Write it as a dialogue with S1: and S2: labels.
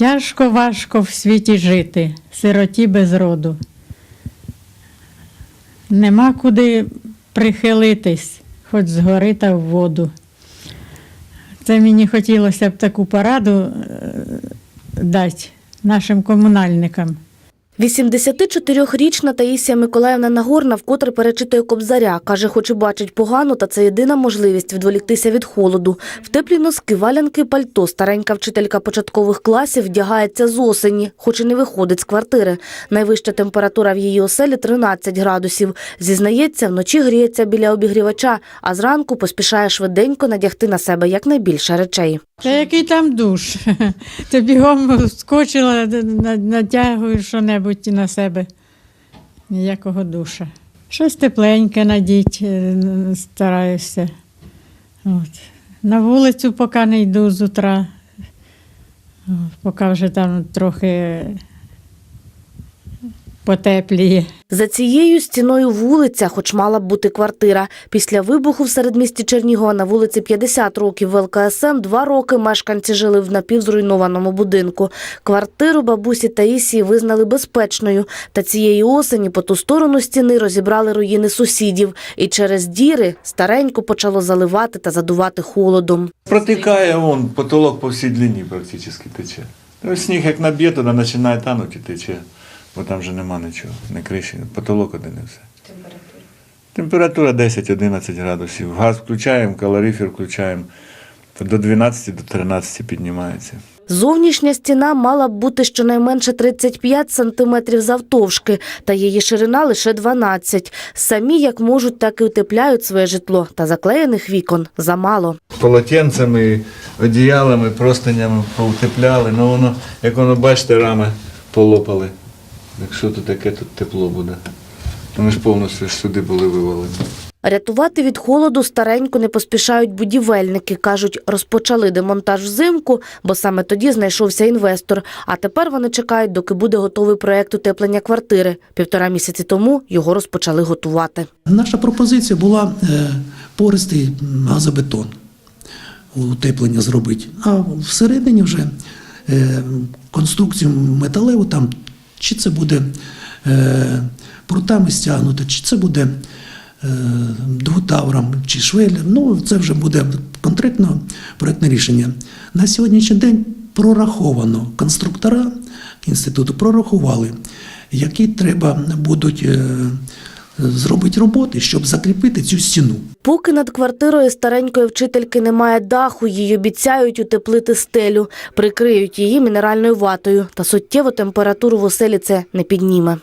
S1: Тяжко важко в світі жити, сироті без роду. Нема куди прихилитись, хоч згори та в воду. Це мені хотілося б таку пораду е, дати нашим комунальникам.
S2: 84-річна Таїсія Миколаївна Нагорна вкотре перечитує кобзаря. Каже, хоч і бачить погано, та це єдина можливість відволіктися від холоду. В теплі носки, валянки, пальто старенька вчителька початкових класів вдягається з осені, хоч і не виходить з квартири. Найвища температура в її оселі 13 градусів. Зізнається, вночі гріється біля обігрівача, а зранку поспішає швиденько надягти на себе якнайбільше речей.
S1: Та який там душ? Ти бігом скочила, на- натягуєш що-небудь на себе. Ніякого душа. Щось тепленьке надіть, е, стараюся. От. На вулицю поки не йду з утра. Поки вже там трохи потепліє.
S2: За цією стіною вулиця, хоч мала б бути квартира. Після вибуху в середмісті Чернігова на вулиці 50 років в ЛКСМ два роки мешканці жили в напівзруйнованому будинку. Квартиру бабусі Таїсії визнали безпечною. Та цієї осені по ту сторону стіни розібрали руїни сусідів. І через діри старенько почало заливати та задувати холодом.
S3: Протікає вон, потолок по всій длині практично тече. Ось сніг як наб'є, тоді починає танути і тече, бо там вже нема нічого, не криші, потолок один і все. Температура? Температура 10-11 градусів. Газ включаємо, калорифер включаємо. До 12 до 13 піднімається.
S2: Зовнішня стіна мала б бути щонайменше 35 сантиметрів завтовшки, та її ширина лише 12. Самі як можуть, так і утепляють своє житло, та заклеєних вікон замало.
S3: Полотенцями, одіялами, простинями поутепляли. Ну воно, як воно бачите, рами полопали. Якщо то таке, тут тепло буде. Вони ж повністю сюди були вивалені.
S2: Рятувати від холоду старенько не поспішають будівельники. Кажуть, розпочали демонтаж взимку, бо саме тоді знайшовся інвестор. А тепер вони чекають, доки буде готовий проект утеплення квартири. Півтора місяці тому його розпочали готувати.
S4: Наша пропозиція була е, пористий газобетон утеплення зробити. А всередині вже е, конструкцію металеву, там, чи це буде е, прутами стягнуто, чи це буде е, двутавром, чи швелем. Ну, це вже буде конкретно проєктне рішення. На сьогоднішній день прораховано конструктора інституту, прорахували, які треба будуть. е, зробити роботи, щоб закріпити цю стіну.
S2: Поки над квартирою старенької вчительки немає даху, їй обіцяють утеплити стелю, прикриють її мінеральною ватою, та суттєво температуру в оселі це не підніме.